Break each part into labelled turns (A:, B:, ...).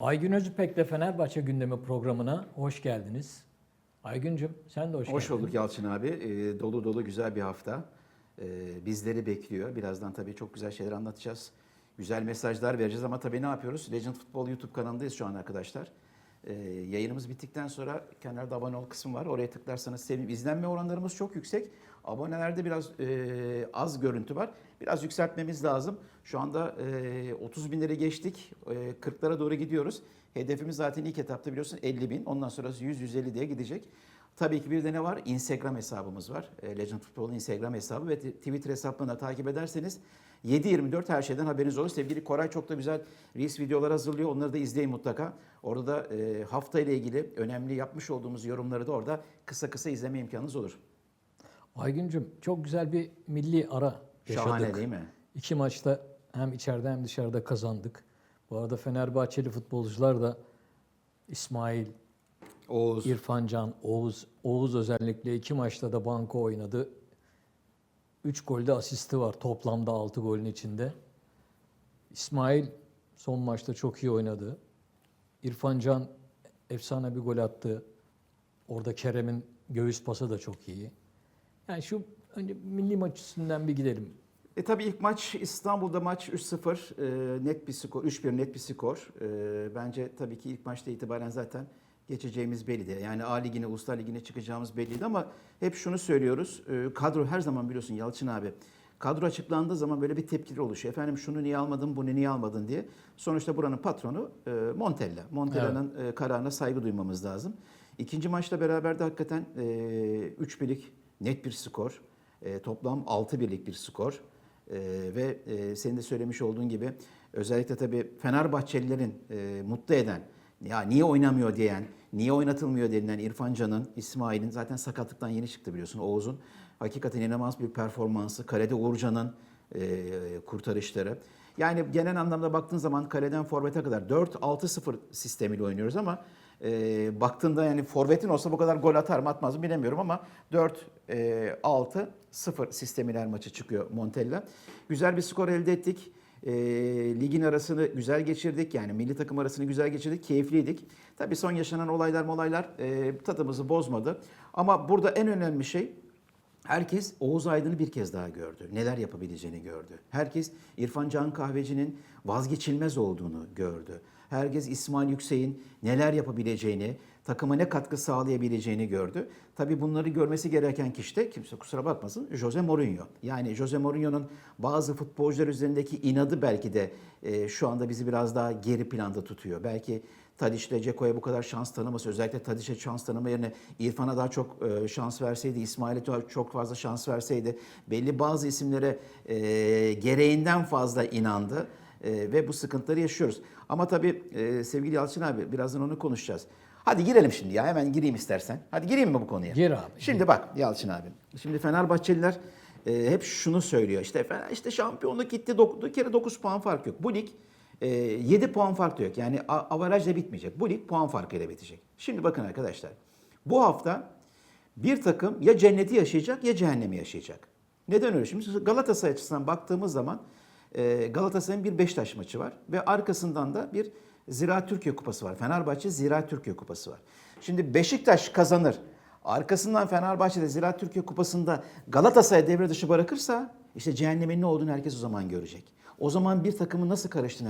A: Aygün Özüpek'le Fenerbahçe gündemi programına hoş geldiniz. Aygüncüm sen de hoş,
B: Hoş
A: geldin.
B: bulduk Yalçın abi. Ee, dolu dolu güzel bir hafta. Ee, bizleri bekliyor. Birazdan tabii çok güzel şeyler anlatacağız. Güzel mesajlar vereceğiz ama tabii ne yapıyoruz? Legend Futbol YouTube kanalındayız şu an arkadaşlar. Ee, yayınımız bittikten sonra kenarda abone ol kısmı var. Oraya tıklarsanız sevinirim. İzlenme oranlarımız çok yüksek. Abonelerde biraz e, az görüntü var. Biraz yükseltmemiz lazım. Şu anda e, 30 binleri geçtik. E, 40'lara doğru gidiyoruz. Hedefimiz zaten ilk etapta biliyorsun 50 bin. Ondan sonrası 100-150 diye gidecek. Tabii ki bir de ne var? Instagram hesabımız var. E, Legend Futbol'un Instagram hesabı ve Twitter hesabını da takip ederseniz 7-24 her şeyden haberiniz olur. Sevgili Koray çok da güzel Reels videolar hazırlıyor. Onları da izleyin mutlaka. Orada da e, hafta ile ilgili önemli yapmış olduğumuz yorumları da orada kısa kısa izleme imkanınız olur.
A: Aygüncüm çok güzel bir milli ara yaşadık.
B: Şahane değil mi?
A: İki maçta hem içeride hem dışarıda kazandık. Bu arada Fenerbahçeli futbolcular da İsmail,
B: Oğuz.
A: İrfan Can, Oğuz, Oğuz özellikle iki maçta da banko oynadı. Üç golde asisti var toplamda altı golün içinde. İsmail son maçta çok iyi oynadı. İrfan Can efsane bir gol attı. Orada Kerem'in göğüs pası da çok iyi. Yani şu önce milli maç üstünden bir gidelim.
B: E tabii ilk maç İstanbul'da maç 3-0 e, net bir skor, 3-1 net bir skor. E, bence tabii ki ilk maçta itibaren zaten geçeceğimiz belliydi. Yani A Ligi'ne, Uluslar Ligi'ne çıkacağımız belliydi ama hep şunu söylüyoruz. E, kadro her zaman biliyorsun Yalçın abi. Kadro açıklandığı zaman böyle bir tepkiler oluşuyor. Efendim şunu niye almadın, bunu niye almadın diye. Sonuçta buranın patronu e, Montella. Montella'nın e, kararına saygı duymamız lazım. İkinci maçla beraber de hakikaten e, 3 birlik net bir skor. E, toplam 6 birlik bir skor. Ee, ve e, senin de söylemiş olduğun gibi özellikle tabii Fenerbahçelilerin e, mutlu eden, ya niye oynamıyor diyen, niye oynatılmıyor denilen İrfan Can'ın, İsmail'in zaten sakatlıktan yeni çıktı biliyorsun Oğuz'un. Hakikaten inanılmaz bir performansı. Kalede Uğurcan'ın e, kurtarışları. Yani genel anlamda baktığın zaman kaleden forvete kadar 4-6-0 sistemiyle oynuyoruz ama e, baktığında yani forvetin olsa bu kadar gol atar mı atmaz mı bilemiyorum ama 4-6-0 sistemiyle her maçı çıkıyor Montella. Güzel bir skor elde ettik. E, ligin arasını güzel geçirdik. Yani milli takım arasını güzel geçirdik. Keyifliydik. Tabii son yaşanan olaylar olaylar e, tadımızı bozmadı. Ama burada en önemli şey Herkes Oğuz Aydın'ı bir kez daha gördü. Neler yapabileceğini gördü. Herkes İrfan Can Kahveci'nin vazgeçilmez olduğunu gördü. Herkes İsmail Yüksek'in neler yapabileceğini, takıma ne katkı sağlayabileceğini gördü. Tabii bunları görmesi gereken kişi de kimse kusura bakmasın Jose Mourinho. Yani Jose Mourinho'nun bazı futbolcular üzerindeki inadı belki de e, şu anda bizi biraz daha geri planda tutuyor. Belki Tadiç ile Ceko'ya bu kadar şans tanıması, özellikle Tadiç'e şans tanıma yerine İrfan'a daha çok e, şans verseydi, İsmail'e çok fazla şans verseydi, belli bazı isimlere e, gereğinden fazla inandı e, ve bu sıkıntıları yaşıyoruz. Ama tabii e, sevgili Yalçın abi birazdan onu konuşacağız. Hadi girelim şimdi ya hemen gireyim istersen. Hadi gireyim mi bu konuya?
A: Gir abi,
B: Şimdi bak Yalçın abi. Şimdi Fenerbahçeliler e, hep şunu söylüyor. İşte Fener, işte şampiyonluk gitti. Dok, bir kere 9 puan fark yok. Bu lig e, 7 puan fark yok. Yani avarajla bitmeyecek. Bu lig puan farkıyla bitecek. Şimdi bakın arkadaşlar. Bu hafta bir takım ya cenneti yaşayacak ya cehennemi yaşayacak. Neden öyle? Şimdi Galatasaray açısından baktığımız zaman e, Galatasaray'ın bir Beşiktaş maçı var ve arkasından da bir Ziraat Türkiye Kupası var. Fenerbahçe Ziraat Türkiye Kupası var. Şimdi Beşiktaş kazanır. Arkasından Fenerbahçe'de Ziraat Türkiye Kupası'nda Galatasaray devre dışı bırakırsa işte cehennemin ne olduğunu herkes o zaman görecek. O zaman bir takımın nasıl karıştığını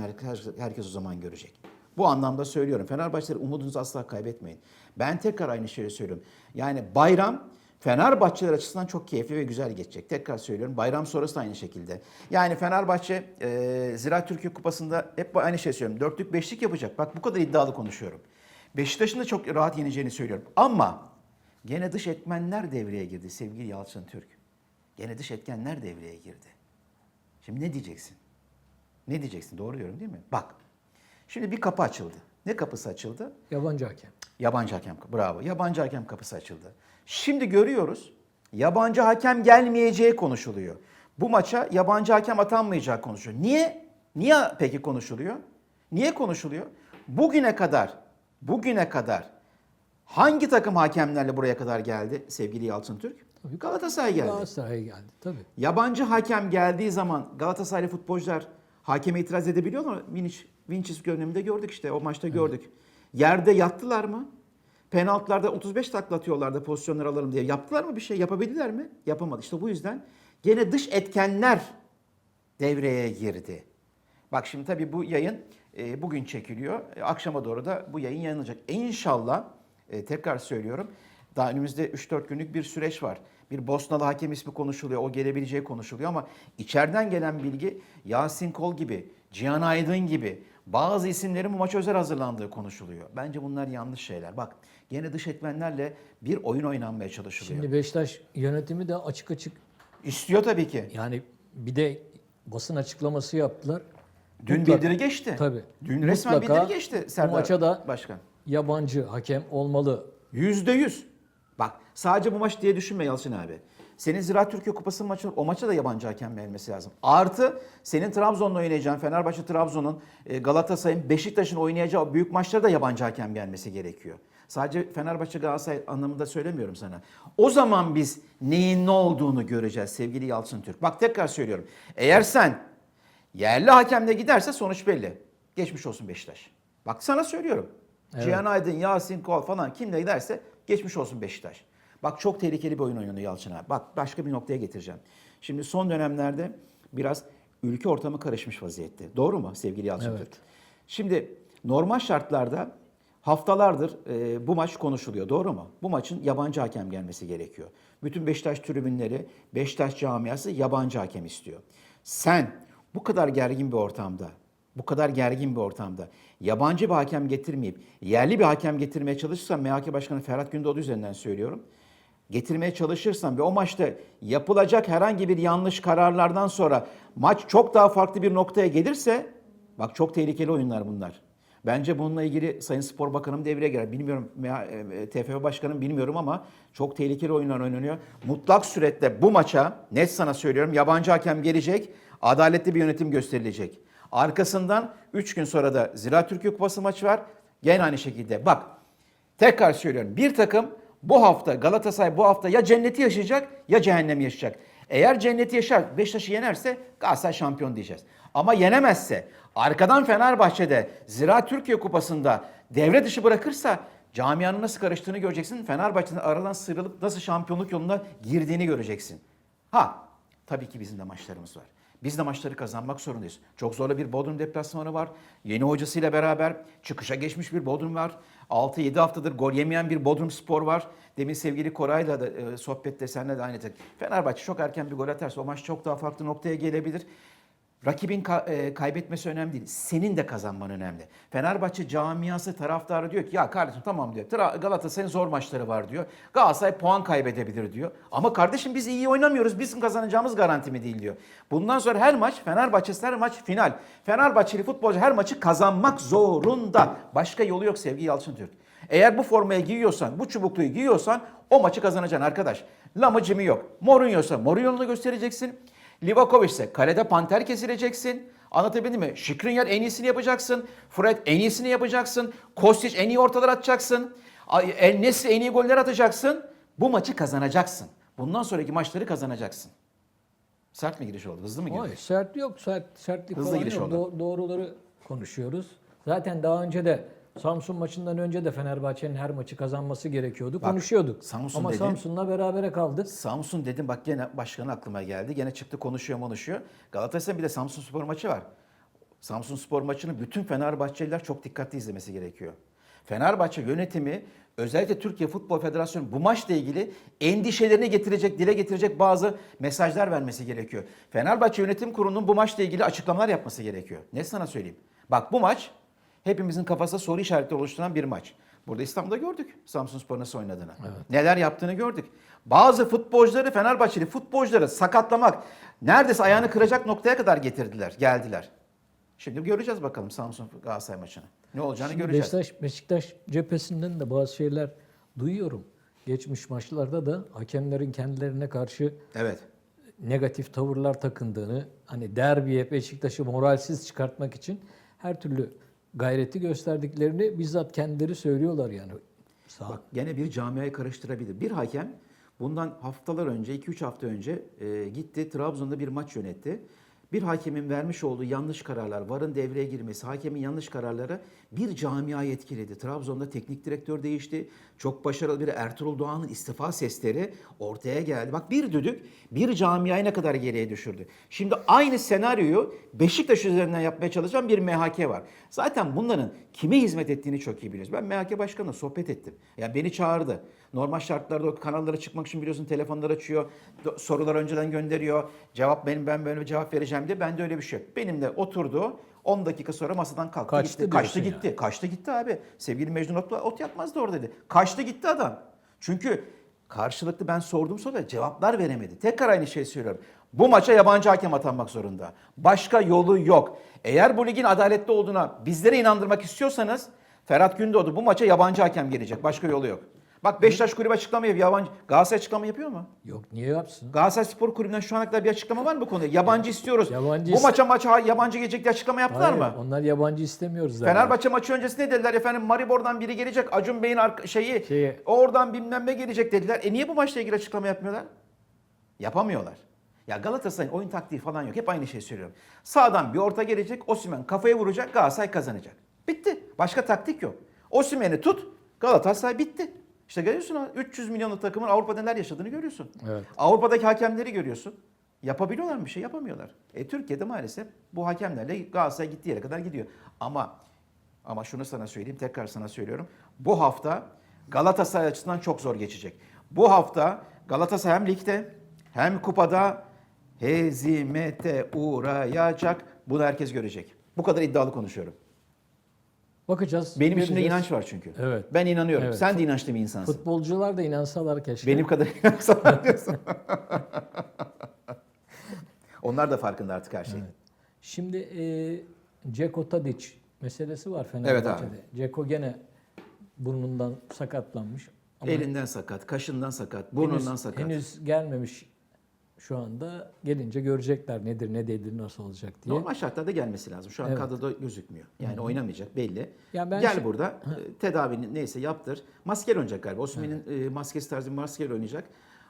B: herkes, o zaman görecek. Bu anlamda söylüyorum. Fenerbahçeler umudunuzu asla kaybetmeyin. Ben tekrar aynı şeyi söylüyorum. Yani bayram Fenerbahçeler açısından çok keyifli ve güzel geçecek. Tekrar söylüyorum. Bayram sonrası da aynı şekilde. Yani Fenerbahçe e, Ziraat Türkiye Kupası'nda hep aynı şey söylüyorum. Dörtlük beşlik yapacak. Bak bu kadar iddialı konuşuyorum. Beşiktaş'ın da çok rahat yeneceğini söylüyorum. Ama gene dış etmenler devreye girdi sevgili Yalçın Türk. Gene dış etkenler devreye girdi. Şimdi ne diyeceksin? Ne diyeceksin? Doğru diyorum değil mi? Bak. Şimdi bir kapı açıldı. Ne kapısı açıldı?
A: Yabancı hakem.
B: Yabancı hakem. Bravo. Yabancı hakem kapısı açıldı. Şimdi görüyoruz. Yabancı hakem gelmeyeceği konuşuluyor. Bu maça yabancı hakem atanmayacağı konuşuluyor. Niye? Niye peki konuşuluyor? Niye konuşuluyor? Bugüne kadar, bugüne kadar hangi takım hakemlerle buraya kadar geldi sevgili Yalçın Türk? Galatasaray geldi.
A: Galatasaray'a geldi tabii.
B: Yabancı hakem geldiği zaman Galatasaraylı futbolcular hakeme itiraz edebiliyorlar mı? Miniş Vinicius görünümünde gördük işte o maçta gördük. Yerde yattılar mı? Penaltılarda 35 takla atıyorlardı pozisyonları alalım diye. Yaptılar mı bir şey? Yapabildiler mi? Yapamadı. İşte bu yüzden gene dış etkenler devreye girdi. Bak şimdi tabii bu yayın e, bugün çekiliyor. E, akşama doğru da bu yayın yayınlanacak. İnşallah e, tekrar söylüyorum. Daha önümüzde 3-4 günlük bir süreç var. Bir Bosnalı hakem ismi konuşuluyor. O gelebileceği konuşuluyor ama içeriden gelen bilgi Yasin Kol gibi, Cihan Aydın gibi bazı isimlerin bu maça özel hazırlandığı konuşuluyor. Bence bunlar yanlış şeyler. Bak gene dış etmenlerle bir oyun oynanmaya çalışılıyor.
A: Şimdi Beşiktaş yönetimi de açık açık
B: İstiyor tabii ki.
A: yani bir de basın açıklaması yaptılar.
B: Dün
A: Mutlaka-
B: bildiri geçti.
A: Tabii.
B: Dün resmen
A: Mutlaka
B: bildiri geçti
A: bu
B: Serdar
A: maça da
B: Başkan.
A: yabancı hakem olmalı.
B: Yüzde yüz. Bak sadece bu maç diye düşünme Yalçın abi. Senin Ziraat Türkiye Kupası maçı o maça da yabancı hakem verilmesi lazım. Artı senin Trabzon'la oynayacağın Fenerbahçe Trabzon'un e, Galatasaray'ın Beşiktaş'ın oynayacağı büyük maçlara da yabancı hakem gelmesi gerekiyor. Sadece Fenerbahçe Galatasaray anlamında söylemiyorum sana. O zaman biz neyin ne olduğunu göreceğiz sevgili Yalçın Türk. Bak tekrar söylüyorum. Eğer sen yerli hakemle giderse sonuç belli. Geçmiş olsun Beşiktaş. Bak sana söylüyorum.
A: Evet.
B: Cihan Aydın, Yasin Kol falan kimle giderse geçmiş olsun Beşiktaş. Bak çok tehlikeli bir oyun oynuyor Yalçın abi. Bak başka bir noktaya getireceğim. Şimdi son dönemlerde biraz ülke ortamı karışmış vaziyette. Doğru mu sevgili Yalçın
A: Evet.
B: Türk? Şimdi normal şartlarda haftalardır e, bu maç konuşuluyor. Doğru mu? Bu maçın yabancı hakem gelmesi gerekiyor. Bütün Beşiktaş tribünleri, Beşiktaş camiası yabancı hakem istiyor. Sen bu kadar gergin bir ortamda, bu kadar gergin bir ortamda yabancı bir hakem getirmeyip yerli bir hakem getirmeye çalışırsan MHK Başkanı Ferhat Gündoğdu üzerinden söylüyorum. Getirmeye çalışırsan ve o maçta yapılacak herhangi bir yanlış kararlardan sonra maç çok daha farklı bir noktaya gelirse bak çok tehlikeli oyunlar bunlar. Bence bununla ilgili Sayın Spor Bakanım devreye girer. Bilmiyorum e, TFF Başkanım bilmiyorum ama çok tehlikeli oyunlar oynanıyor. Mutlak suretle bu maça net sana söylüyorum yabancı hakem gelecek. Adaletli bir yönetim gösterilecek. Arkasından 3 gün sonra da Ziraat Türkiye Kupası maçı var. Gene aynı şekilde. Bak tekrar söylüyorum. Bir takım bu hafta Galatasaray bu hafta ya cenneti yaşayacak ya cehennemi yaşayacak. Eğer cenneti yaşar Beşiktaş'ı yenerse Galatasaray şampiyon diyeceğiz. Ama yenemezse arkadan Fenerbahçe'de Ziraat Türkiye Kupası'nda devre dışı bırakırsa camianın nasıl karıştığını göreceksin. Fenerbahçe'nin aradan sıyrılıp nasıl şampiyonluk yoluna girdiğini göreceksin. Ha tabii ki bizim de maçlarımız var. Biz de maçları kazanmak zorundayız. Çok zorlu bir Bodrum deplasmanı var. Yeni hocasıyla beraber çıkışa geçmiş bir Bodrum var. 6-7 haftadır gol yemeyen bir Bodrum Spor var. Demin sevgili Koray'la da e, sohbette seninle de aynı tek. Fenerbahçe çok erken bir gol atarsa o maç çok daha farklı noktaya gelebilir. Rakibin ka- e, kaybetmesi önemli değil. Senin de kazanman önemli. Fenerbahçe camiası taraftarı diyor ki ya kardeşim tamam diyor. Tra- Galatasaray'ın zor maçları var diyor. Galatasaray puan kaybedebilir diyor. Ama kardeşim biz iyi oynamıyoruz. Bizim kazanacağımız garanti mi değil diyor. Bundan sonra her maç Fenerbahçe her maç final. Fenerbahçeli futbolcu her maçı kazanmak zorunda. Başka yolu yok sevgili Yalçın Türk. Eğer bu formayı giyiyorsan, bu çubukluyu giyiyorsan o maçı kazanacaksın arkadaş. Lamıcımı yok. Mourinho'sa Mourinho'nu göstereceksin. Livakovic ise kalede panter kesileceksin. Anlatabildim mi? Şikrinyar en iyisini yapacaksın. Fred en iyisini yapacaksın. Kostić en iyi ortalar atacaksın. El Nesri en iyi goller atacaksın. Bu maçı kazanacaksın. Bundan sonraki maçları kazanacaksın. Sert mi giriş oldu? Hızlı mı girdi?
A: Hayır, sert yok. Sert, sertlik
B: Hızlı giriş
A: yok.
B: oldu.
A: Do- doğruları konuşuyoruz. Zaten daha önce de Samsun maçından önce de Fenerbahçe'nin her maçı kazanması gerekiyordu.
B: Bak,
A: Konuşuyorduk.
B: Samsun
A: Ama
B: dedi.
A: Samsun'la berabere kaldı.
B: Samsun dedim bak gene başkanın aklıma geldi. Gene çıktı konuşuyor konuşuyor. Galatasaray'ın bir de Samsun Spor maçı var. Samsun Spor maçını bütün Fenerbahçeliler çok dikkatli izlemesi gerekiyor. Fenerbahçe yönetimi özellikle Türkiye Futbol Federasyonu bu maçla ilgili endişelerini getirecek, dile getirecek bazı mesajlar vermesi gerekiyor. Fenerbahçe Yönetim Kurulu'nun bu maçla ilgili açıklamalar yapması gerekiyor. Ne sana söyleyeyim? Bak bu maç hepimizin kafasında soru işaretleri oluşturan bir maç. Burada İstanbul'da gördük Samsun Spor nasıl oynadığını. Neler yaptığını gördük. Bazı futbolcuları Fenerbahçeli futbolcuları sakatlamak, neredeyse ayağını kıracak noktaya kadar getirdiler, geldiler. Şimdi göreceğiz bakalım Samsun Galatasaray maçını. Ne olacağını
A: Şimdi
B: göreceğiz.
A: Beşiktaş, Beşiktaş cephesinden de bazı şeyler duyuyorum. Geçmiş maçlarda da hakemlerin kendilerine karşı
B: Evet.
A: negatif tavırlar takındığını, hani derbiye Beşiktaş'ı moralsiz çıkartmak için her türlü gayreti gösterdiklerini bizzat kendileri söylüyorlar yani. Sağ
B: Bak gene bir camiayı karıştırabilir. Bir hakem bundan haftalar önce, 2-3 hafta önce e, gitti Trabzon'da bir maç yönetti. Bir hakemin vermiş olduğu yanlış kararlar, VAR'ın devreye girmesi, hakemin yanlış kararları bir camiayı etkiledi. Trabzon'da teknik direktör değişti. Çok başarılı bir Ertuğrul Doğan'ın istifa sesleri ortaya geldi. Bak bir düdük bir camiayı ne kadar geriye düşürdü. Şimdi aynı senaryoyu Beşiktaş üzerinden yapmaya çalışan bir MHK var. Zaten bunların kime hizmet ettiğini çok iyi biliyoruz. Ben MHK başkanına sohbet ettim. Yani beni çağırdı. Normal şartlarda o kanallara çıkmak için biliyorsun telefonlar açıyor. Sorular önceden gönderiyor. Cevap benim ben böyle cevap vereceğim diye. Bende öyle bir şey yok. Benimle oturdu. 10 dakika sonra masadan kalktı
A: Kaçtı
B: gitti. Kaçtı gitti. Kaçtı gitti abi. Sevgili Mecnun ot, ot yapmazdı orada dedi. Kaçtı gitti adam. Çünkü karşılıklı ben sordum soruya cevaplar veremedi. Tekrar aynı şeyi söylüyorum. Bu maça yabancı hakem atanmak zorunda. Başka yolu yok. Eğer bu ligin adaletli olduğuna bizlere inandırmak istiyorsanız Ferhat Gündoğdu bu maça yabancı hakem gelecek. Başka yolu yok. Bak Beşiktaş kulübü açıklama yapıyor. Yabancı, Galatasaray açıklama yapıyor mu?
A: Yok niye yapsın?
B: Galatasaray Spor Kulübü'nden şu ana kadar bir açıklama var mı bu konuda? Yabancı istiyoruz.
A: Yabancı
B: bu maça maça yabancı gelecek diye açıklama yaptılar
A: Hayır,
B: mı?
A: Onlar yabancı istemiyoruz zaten.
B: Fenerbahçe maçı öncesi ne dediler efendim? Maribor'dan biri gelecek. Acun Bey'in şeyi
A: Şeyi-
B: oradan bilmem ne gelecek dediler. E niye bu maçla ilgili açıklama yapmıyorlar? Yapamıyorlar. Ya Galatasaray'ın oyun taktiği falan yok. Hep aynı şeyi söylüyorum. Sağdan bir orta gelecek. Osimhen kafaya vuracak. Galatasaray kazanacak. Bitti. Başka taktik yok. Osimhen'i tut. Galatasaray bitti. İşte görüyorsun ha, 300 milyonluk takımın Avrupa'da neler yaşadığını görüyorsun.
A: Evet.
B: Avrupa'daki hakemleri görüyorsun. Yapabiliyorlar mı bir şey? Yapamıyorlar. E Türkiye'de maalesef bu hakemlerle Galatasaray gittiği yere kadar gidiyor. Ama ama şunu sana söyleyeyim, tekrar sana söylüyorum. Bu hafta Galatasaray açısından çok zor geçecek. Bu hafta Galatasaray hem ligde hem kupada hezimete uğrayacak. Bunu herkes görecek. Bu kadar iddialı konuşuyorum.
A: Bakacağız.
B: Benim içimde
A: göreceğiz.
B: inanç var çünkü.
A: Evet.
B: Ben inanıyorum.
A: Evet.
B: Sen de inançlı bir insansın.
A: Futbolcular da inansalar keşke.
B: Benim kadar inansalar diyorsun. Onlar da farkında artık her şeyin.
A: Şimdi e, Ceko Tadic meselesi var
B: Evet
A: Fenerbahçe'de. Ceko gene burnundan sakatlanmış. Ama
B: Elinden sakat, kaşından sakat, burnundan
A: henüz,
B: sakat.
A: henüz gelmemiş şu anda. Gelince görecekler nedir ne değildir nasıl olacak diye.
B: Normal şartlarda gelmesi lazım. Şu an
A: Evet.
B: kadroda gözükmüyor. Yani oynamayacak belli.
A: Ya ben
B: Gel
A: şey-
B: burada e, tedavini neyse yaptır. Maskeli oynayacak galiba. Osimhen'in e, maskesi tarzı maskeli oynayacak.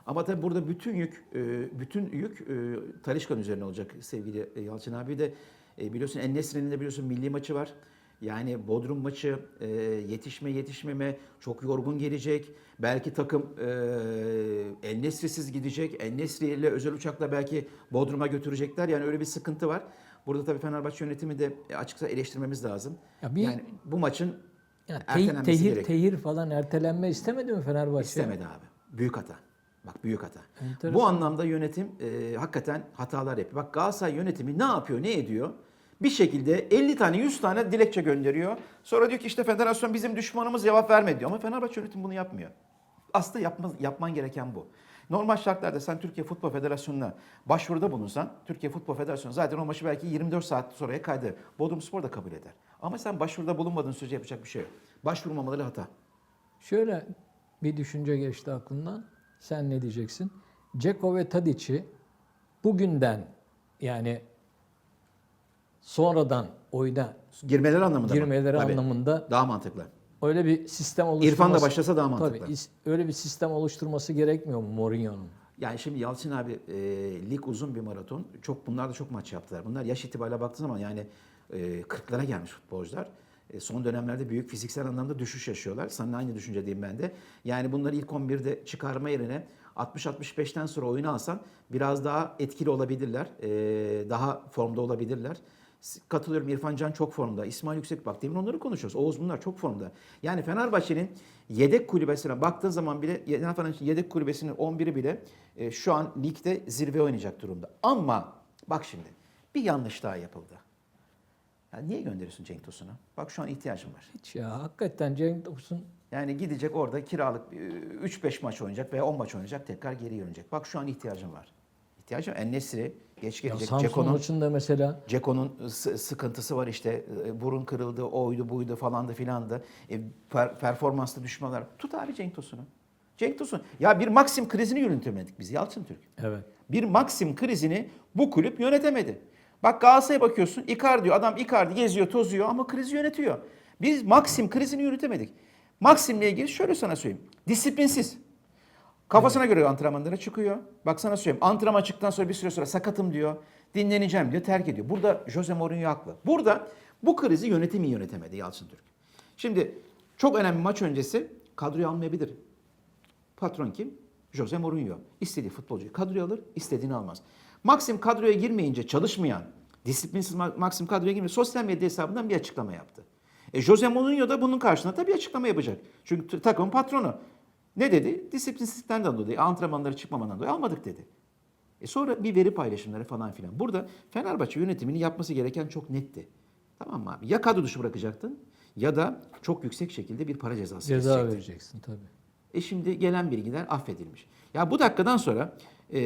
B: Ama tabii burada bütün yük e, bütün yük e, Talişkan üzerine olacak sevgili e, Yalçın abi de e, biliyorsun En-Nesyri'nin de biliyorsun milli maçı var. Yani Bodrum maçı e, yetişme yetişmeme çok yorgun gelecek. Belki takım e, En-Nesyri'siz gidecek. En-Nesri ile özel uçakla belki Bodrum'a götürecekler. Yani öyle bir sıkıntı var. Burada tabii Fenerbahçe yönetimi de e, açıkça eleştirmemiz lazım.
A: Ya bir-
B: yani bu maçın
A: Yani te- tehir,
B: gerekiyor.
A: tehir falan ertelenme istemedi mi Fenerbahçe?
B: İstemedi abi. Büyük hata. Bak büyük hata.
A: Enteresan.
B: Bu anlamda yönetim e, hakikaten hatalar yapıyor. Bak Galatasaray yönetimi ne yapıyor, ne ediyor? Bir şekilde 50 tane 100 tane dilekçe gönderiyor. Sonra diyor ki işte federasyon bizim düşmanımız cevap vermedi diyor. Ama Fenerbahçe yönetimi bunu yapmıyor. Aslında yapma, yapman gereken bu. Normal şartlarda sen Türkiye Futbol Federasyonu'na başvuruda bulunsan, Türkiye Futbol Federasyonu zaten o maçı belki 24 saat sonraya kaydeder. Bodrum Spor da kabul eder. Ama sen başvuruda bulunmadığın sürece yapacak bir şey yok. Başvurmamaları hata.
A: Şöyle bir düşünce geçti aklımdan. Sen ne diyeceksin? Ceko ve Tadic'i bugünden yani sonradan oyuna
B: Girmeleri anlamında mı?
A: girmeleri
B: Tabii.
A: anlamında
B: Daha mantıklı.
A: öyle bir sistem oluşturması...
B: İrfan da başlasa daha mantıklı.
A: Tabii öyle bir sistem oluşturması gerekmiyor mu Mourinho'nun?
B: Yani şimdi Yalçın abi e, lig uzun bir maraton. Çok bunlar da çok maç yaptılar. Bunlar yaş itibariyle baktığın zaman yani e, 40'lara gelmiş futbolcular. E, son dönemlerde büyük fiziksel anlamda düşüş yaşıyorlar. Seninle aynı düşüncedeyim ben de. Yani bunları ilk 11'de çıkarma yerine 60-65'ten sonra oyunu alsan biraz daha etkili olabilirler. E, daha formda olabilirler. Katılıyorum İrfan Can çok formda. İsmail Yüksek bak demin onları konuşuyoruz. Oğuz bunlar çok formda. Yani Fenerbahçe'nin yedek kulübesine baktığın zaman bile Fenerbahçe'nin yedek kulübesinin 11'i bile e, şu an ligde zirve oynayacak durumda. Ama bak şimdi bir yanlış daha yapıldı. Ya niye gönderiyorsun Cenk Tosun'u? Bak şu an ihtiyacım var.
A: Hiç ya hakikaten Cenk Tosun
B: Yani gidecek orada kiralık e, 3-5 maç oynayacak veya 10 maç oynayacak tekrar geri dönecek. Bak şu an ihtiyacım var. İhtiyacım En-Nesyri geç gelecek.
A: Samsun
B: Ceko'nun
A: maçında mesela
B: Ceko'nun sı- sıkıntısı var işte e, burun kırıldı, oydu buydu falandı filandı. E, per, performanslı düşmeler. Tut abi Cenk Tosun'u. Cenk Tosun. Ya bir Maxim krizini yönetemedik biz Yalçın Türk.
A: evet.
B: Bir Maxim krizini bu kulüp yönetemedi. Bak Galatasaray'a bakıyorsun Icardi diyor. Adam Icardi geziyor tozuyor ama krizi yönetiyor. Biz Maxim krizini yönetemedik. Maxim'le ilgili şöyle sana söyleyeyim. Disiplinsiz. Kafasına göre antrenmanlara çıkıyor. Bak sana söyleyeyim. Antrenman çıktıktan sonra bir süre sonra sakatım diyor. Dinleneceğim diyor. Terk ediyor. Burada Jose Mourinho haklı. Burada bu krizi yönetimi yönetemedi Yalçın Türk. Şimdi çok önemli maç öncesi kadroyu almayabilir. Patron kim? Jose Mourinho. İstediği futbolcuyu kadroya alır, istediğini almaz. Maxim kadroya girmeyince çalışmayan, disiplinsiz Ma- Maxim kadroya girmeyince sosyal medya hesabından bir açıklama yaptı. E Jose Mourinho da bunun karşılığında tabii açıklama yapacak. Çünkü takımın patronu. Ne dedi? Disiplinsizlikten dolayı, antrenmanlara çıkmamandan dolayı almadık dedi. E sonra bir veri paylaşımları falan filan. Burada Fenerbahçe yönetiminin yapması gereken çok netti. Tamam mı abi? Ya kadro dışı bırakacaktın ya da çok yüksek şekilde bir para cezası
A: Ceza
B: kesecektin.
A: vereceksin tabii.
B: E şimdi gelen bilgiler affedilmiş. Ya bu dakikadan sonra e,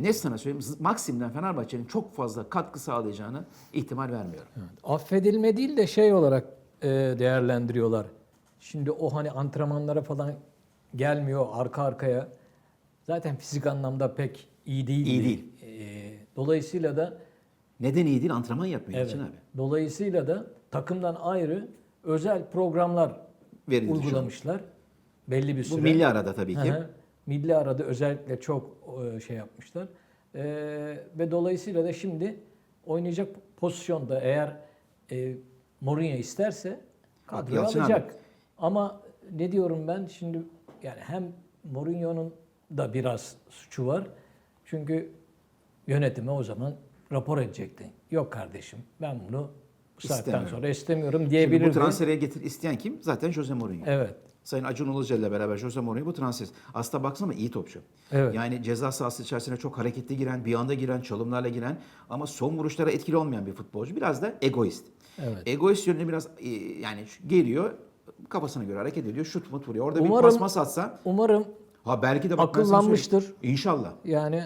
B: ne sana söyleyeyim Maksim'den Fenerbahçe'nin çok fazla katkı sağlayacağını ihtimal vermiyorum.
A: Evet. Affedilme değil de şey olarak e, değerlendiriyorlar. Şimdi o hani antrenmanlara falan gelmiyor arka arkaya. Zaten fizik anlamda pek iyi değil.
B: İyi değil.
A: dolayısıyla da
B: Neden iyi değil? Antrenman yapmıyor
A: evet,
B: Yalçın abi.
A: dolayısıyla da takımdan ayrı özel programlar
B: Verildi
A: uygulamışlar. Belli bir
B: Bu
A: süre.
B: milli arada tabii ki.
A: Milli arada özellikle çok e, şey yapmışlar. E, ve dolayısıyla da şimdi oynayacak pozisyonda eğer e, Mourinho isterse kadroya alacak. Ama ne diyorum ben şimdi yani hem Mourinho'nun da biraz suçu var. Çünkü yönetime o zaman rapor edecekti. Yok kardeşim ben bunu bu saatten sonra istemiyorum
B: Şimdi
A: diyebilirdi.
B: bu transferi getir isteyen kim? Zaten Jose Mourinho.
A: Evet.
B: Sayın Acun Ilıcalı ile beraber Jose Mourinho bu transfer. Aslında baksana iyi topçu.
A: Evet.
B: Yani ceza sahası içerisine çok hareketli giren, bir anda giren, çalımlarla giren ama son vuruşlara etkili olmayan bir futbolcu. Biraz da egoist.
A: Evet.
B: Egoist yönüne biraz e, yani geliyor, kafasına göre hareket ediyor, şut mut vuruyor. Orada
A: Umarım-
B: bir pas mas atsa
A: Umarım
B: ha belki de bak
A: Akıllanmıştır.
B: İnşallah.
A: yani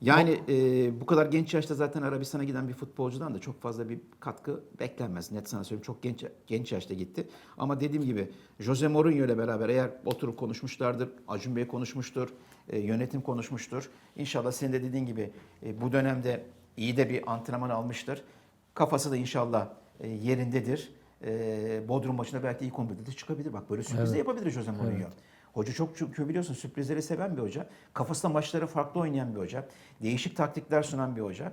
B: Yani e, bu kadar genç yaşta zaten Arabistan'a giden bir futbolcudan da çok fazla bir katkı beklenmez. Net sana söyleyeyim çok genç genç yaşta gitti. Ama dediğim gibi Jose Mourinho ile beraber eğer oturup konuşmuşlardır, Acun Bey konuşmuştur, e, yönetim konuşmuştur. İnşallah senin de dediğin gibi e, bu dönemde iyi de bir antrenman almıştır. Kafası da inşallah e, yerindedir. E, Bodrum maçında belki ilk 11'de de çıkabilir. Bak böyle sürpriz de yapabilir Jose Mourinho. Hoca çok çünkü biliyorsun sürprizleri seven bir hoca. Kafasında maçları farklı oynayan bir hoca. Değişik taktikler sunan bir hoca.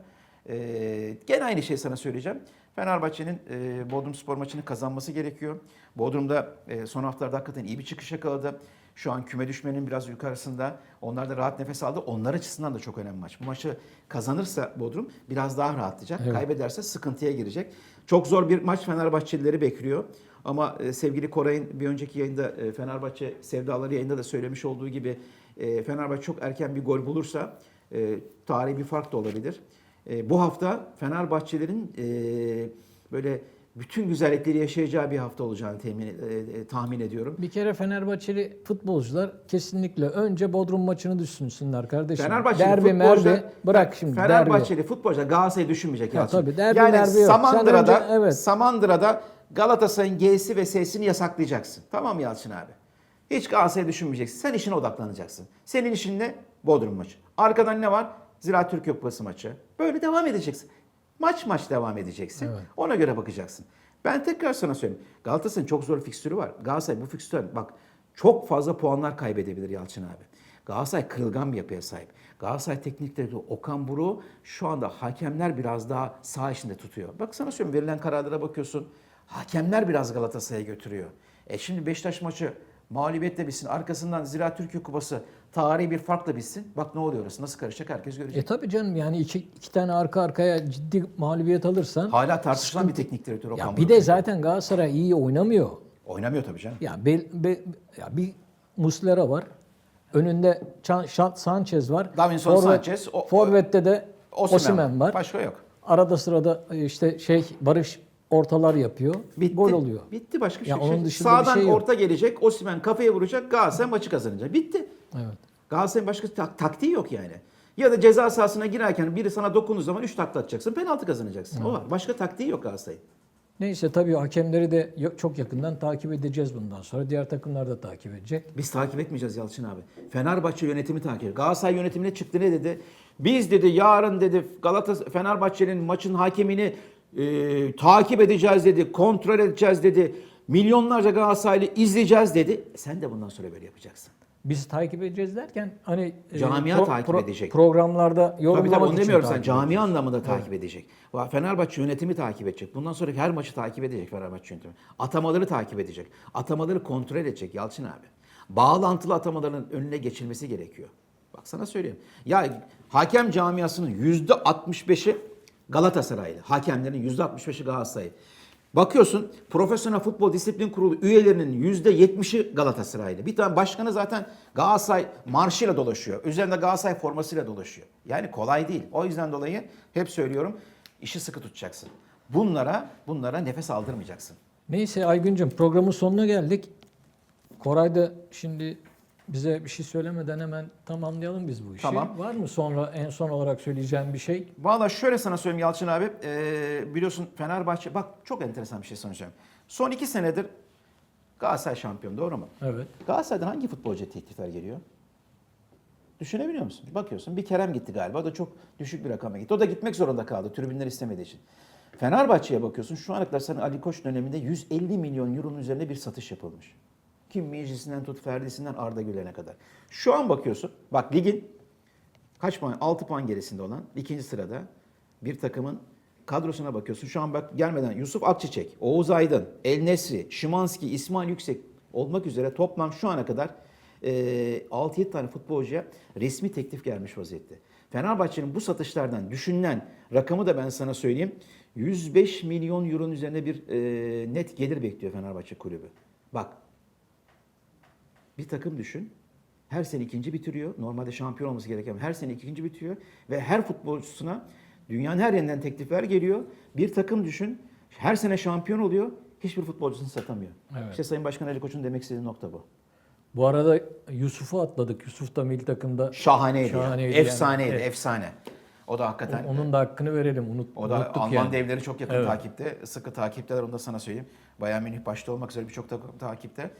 B: Ee, gene aynı şeyi sana söyleyeceğim. Fenerbahçe'nin e, Bodrum Spor maçını kazanması gerekiyor. Bodrum'da e, son haftalarda hakikaten iyi bir çıkış yakaladı. Şu an küme düşmenin biraz yukarısında. Onlar da rahat nefes aldı. Onlar açısından da çok önemli maç. Bu maçı kazanırsa Bodrum biraz daha rahatlayacak.
A: Evet.
B: Kaybederse sıkıntıya girecek. Çok zor bir maç Fenerbahçelileri bekliyor. Ama e, sevgili Koray'ın bir önceki yayında e, Fenerbahçe Sevdaları yayında da söylemiş olduğu gibi e, Fenerbahçe çok erken bir gol bulursa tarihi bir fark da olabilir. Bu hafta Fenerbahçelerin böyle bütün güzellikleri yaşayacağı bir hafta olacağını temin, e, e, tahmin ediyorum.
A: Bir kere Fenerbahçeli futbolcular kesinlikle önce Bodrum maçını düşünsünler kardeşim.
B: Fenerbahçeli
A: derbi merbi bırak şimdi derbi.
B: Fenerbahçeli futbolcular Galatasaray'ı düşünmeyecek.
A: Ya tabii, derbi
B: yani.
A: Sen
B: Samandıra'da,
A: önce- evet.
B: Samandıra'da Galatasaray'ın G'si ve S'sini yasaklayacaksın. Tamam mı Yalçın abi? Hiç Galatasaray'ı düşünmeyeceksin. Sen işine odaklanacaksın. Senin işin ne? Bodrum maçı. Arkadan ne var? Ziraat Türkiye Kupası maçı. Böyle devam edeceksin. Maç maç devam edeceksin.
A: Evet.
B: Ona göre bakacaksın. Ben tekrar sana söyleyeyim. Galatasaray'ın çok zor fikstürü var. Galatasaray bu fikstürden bak çok fazla puanlar kaybedebilir Yalçın abi. Galatasaray kırılgan bir yapıya sahip. Galatasaray teknik direktörü Okan Buruk şu anda hakemler biraz daha sağ içinde tutuyor. Bak sana söyleyeyim verilen kararlara bakıyorsun. Hakemler biraz Galatasaray'a götürüyor. E şimdi Beşiktaş maçı mağlubiyetle bitsin. Arkasından Ziraat Türkiye Kupası tarihi bir farkla bitsin. Bak ne oluyor orası nasıl karışacak herkes görecek.
A: E tabii canım yani iki, iki tane arka arkaya ciddi mağlubiyet alırsan.
B: Hala tartışılan bir teknik direktör Okan
A: ya bir de zaten Galatasaray iyi oynamıyor.
B: Oynamıyor tabii canım.
A: Ya, be, be- ya bir Muslera var. Önünde Chan- Şan- Sanchez var.
B: Davinson Sanchez, o-
A: Forvet'te de
B: Osimhen
A: Osimhen var.
B: Başka yok.
A: Arada sırada işte şey Barış ortalar yapıyor.
B: Bitti.
A: Gol oluyor.
B: Bitti başka bir
A: Ya
B: şey.
A: onun dışında bir
B: Sağdan
A: şey yok.
B: orta gelecek. Osimhen kafaya vuracak. Galatasaray maçı kazanacak. Bitti.
A: Evet.
B: Galatasaray'ın başka tak- taktiği yok yani. Ya da ceza sahasına girerken biri sana dokunduğu zaman 3 takla atacaksın. Penaltı kazanacaksın. O var. Başka taktiği yok Galatasaray'ın.
A: Neyse tabii hakemleri de çok yakından takip edeceğiz bundan sonra. Diğer takımlar da takip edecek.
B: Biz takip etmeyeceğiz Yalçın abi. Fenerbahçe yönetimi takip ediyor. Galatasaray yönetimine çıktı ne dedi? Biz dedi yarın dedi Galatasaray Fenerbahçe'nin maçın hakemini e, takip edeceğiz dedi. Kontrol edeceğiz dedi. Milyonlarca Galatasaraylı izleyeceğiz dedi. E sen de bundan sonra böyle yapacaksın.
A: Biz takip edeceğiz derken hani e,
B: Camia takip edecek.
A: Programlarda
B: Tabii
A: yorumlamak
B: tabii onu
A: için
B: demiyorum sen
A: takip
B: cami
A: edeceğiz.
B: anlamında takip edecek. Fenerbahçe yönetimi takip edecek. Bundan sonraki her maçı takip edecek Fenerbahçe yönetimi. Atamaları takip edecek. Atamaları kontrol edecek Yalçın abi. Bağlantılı atamaların önüne geçilmesi gerekiyor. Bak sana söyleyeyim. Ya hakem camiasının yüzde 65'i Galatasaraylı. Hakemlerin yüzde 65'i Galatasaray. Bakıyorsun Profesyonel Futbol Disiplin Kurulu üyelerinin yüzde 70'i Galatasaraylı. Bir tane başkanı zaten Galatasaray marşıyla dolaşıyor. Üzerinde Galatasaray formasıyla dolaşıyor. Yani kolay değil. O yüzden dolayı hep söylüyorum işi sıkı tutacaksın. Bunlara bunlara nefes aldırmayacaksın.
A: Neyse Aygüncüm programın sonuna geldik. Koray da şimdi bize bir şey söylemeden hemen tamamlayalım biz bu işi.
B: Tamam.
A: Var mı sonra en son olarak söyleyeceğim bir şey?
B: Valla şöyle sana söyleyeyim Yalçın abi. Ee, biliyorsun Fenerbahçe bak çok enteresan bir şey söyleyeceğim. Son iki senedir Galatasaray şampiyon doğru mu?
A: Evet.
B: Galatasaray'dan hangi futbolcuya teklifler geliyor? Düşünebiliyor musun? Bakıyorsun bir Kerem gitti galiba. O da çok düşük bir rakama gitti. O da gitmek zorunda kaldı. Tribünler istemediği için. Fenerbahçe'ye bakıyorsun. Şu ana kadar senin Ali Koç döneminde 150 milyon euronun üzerine bir satış yapılmış. Kim meclisinden tut Ferdi'sinden Arda Güler'e kadar. Şu an bakıyorsun. Bak ligin kaç puan? 6 puan gerisinde olan ikinci sırada bir takımın kadrosuna bakıyorsun. Şu an bak gelmeden Yusuf Akçiçek, Oğuz Aydın, El Nesri, Şimanski, İsmail Yüksek olmak üzere toplam şu ana kadar e, 6-7 tane futbolcuya resmi teklif gelmiş vaziyette. Fenerbahçe'nin bu satışlardan düşünülen rakamı da ben sana söyleyeyim. 105 milyon euronun üzerinde bir e, net gelir bekliyor Fenerbahçe kulübü. Bak bir takım düşün. Her sene ikinci bitiriyor. Normalde şampiyon olması gereken her sene ikinci bitiriyor. Ve her futbolcusuna dünyanın her yerinden teklifler geliyor. Bir takım düşün. Her sene şampiyon oluyor. Hiçbir futbolcusunu satamıyor.
A: Evet.
B: İşte Sayın Başkan Ali Koç'un demek istediği nokta bu.
A: Bu arada Yusuf'u atladık. Yusuf da milli takımda
B: Şahaneydi.
A: Şahaneydi
B: yani. Efsaneydi.
A: Evet.
B: Efsane. O da hakikaten.
A: onun da hakkını verelim. Unut,
B: O da Alman
A: yani.
B: devleri çok yakın
A: Evet.
B: takipte. Sıkı takipteler onu da sana söyleyeyim. Bayern Münih başta olmak üzere birçok takım takipte.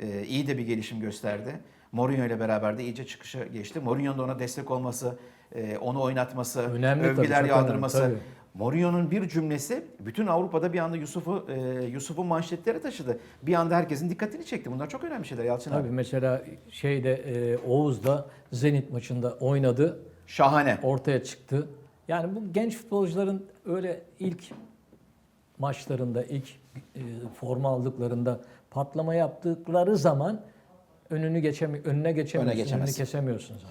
B: Ee, iyi de bir gelişim gösterdi. Mourinho ile beraber de iyice çıkışa geçti. Mourinho'nun da ona destek olması, e, onu oynatması,
A: Önemli tabii,
B: övgüler
A: çok
B: yağdırması.
A: önemli,
B: Mourinho'nun bir cümlesi bütün Avrupa'da bir anda Yusuf'u e, Yusuf'un manşetlere taşıdı. Bir anda herkesin dikkatini çekti. Bunlar çok önemli şeyler Yalçın
A: Tabii
B: abi.
A: mesela şeyde e, Oğuz da Zenit maçında oynadı.
B: Şahane.
A: Ortaya çıktı. Yani bu genç futbolcuların öyle ilk maçlarında, ilk e, forma aldıklarında patlama yaptıkları zaman önünü geçemi önüne geçemiyorsun, önünü
B: geçemezsin.
A: kesemiyorsun zaten.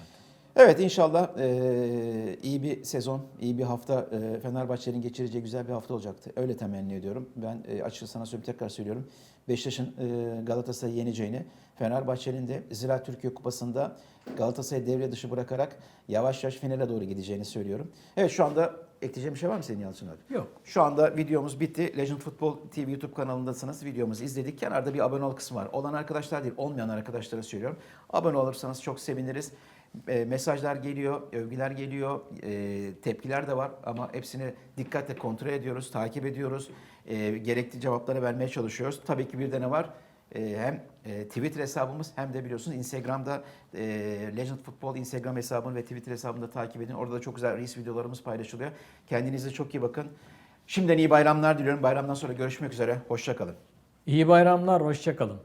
B: Evet inşallah eee, iyi bir sezon, iyi bir hafta eee, Fenerbahçe'nin geçireceği güzel bir hafta olacaktı. Öyle temenni ediyorum. Ben eee, açıkçası sana söyleyeyim tekrar söylüyorum. Beşiktaş'ın eee, Galatasaray'ı yeneceğini, Fenerbahçe'nin de Ziraat Türkiye Kupası'nda Galatasaray'ı devre dışı bırakarak yavaş yavaş finale doğru gideceğini söylüyorum. Evet şu anda ekleyeceğim bir şey var mı senin Yalçın abi?
A: Yok.
B: Şu anda videomuz bitti. Legend Football TV YouTube kanalındasınız. Videomuzu izledik. Kenarda bir abone ol kısmı var. Olan arkadaşlar değil, olmayan arkadaşlara söylüyorum. Abone olursanız çok seviniriz. E, mesajlar geliyor, övgüler geliyor, e, tepkiler de var ama hepsini dikkatle kontrol ediyoruz, takip ediyoruz. E, gerekli cevapları vermeye çalışıyoruz. Tabii ki bir de ne var? E, hem e, Twitter hesabımız hem de biliyorsunuz Instagram'da e, Legend Football Instagram hesabını ve Twitter hesabını da takip edin. Orada da çok güzel reels videolarımız paylaşılıyor. Kendinize çok iyi bakın. Şimdiden iyi bayramlar diliyorum. Bayramdan sonra görüşmek üzere. Hoşçakalın.
A: İyi bayramlar, hoşça kalın.